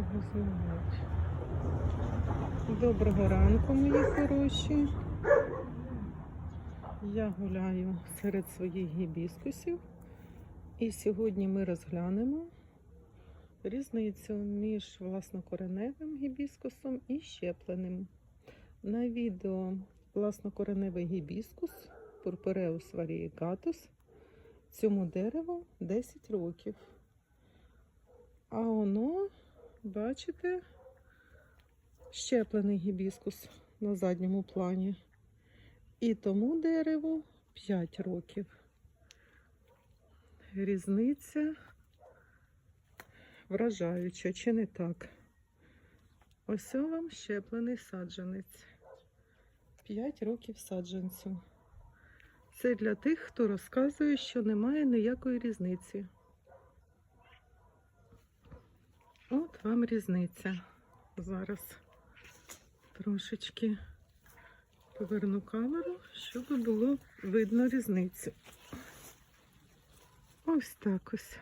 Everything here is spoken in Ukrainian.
його знімати. Доброго ранку, мої хороші. Я гуляю серед своїх гібіскусів. І сьогодні ми розглянемо різницю між власнокореневим гібіскусом і щепленим. На відео власнокореневий гібіскус Purpureus variegatus цьому дереву 10 років. А воно, бачите, щеплений гібіскус на задньому плані. І тому дереву 5 років. Різниця вражаюча, чи не так? Ось вам щеплений саджанець. 5 років саджанцю. Це для тих, хто розказує, що немає ніякої різниці. Вам різниця. Зараз трошечки поверну камеру, щоб було видно різницю. Ось так ось.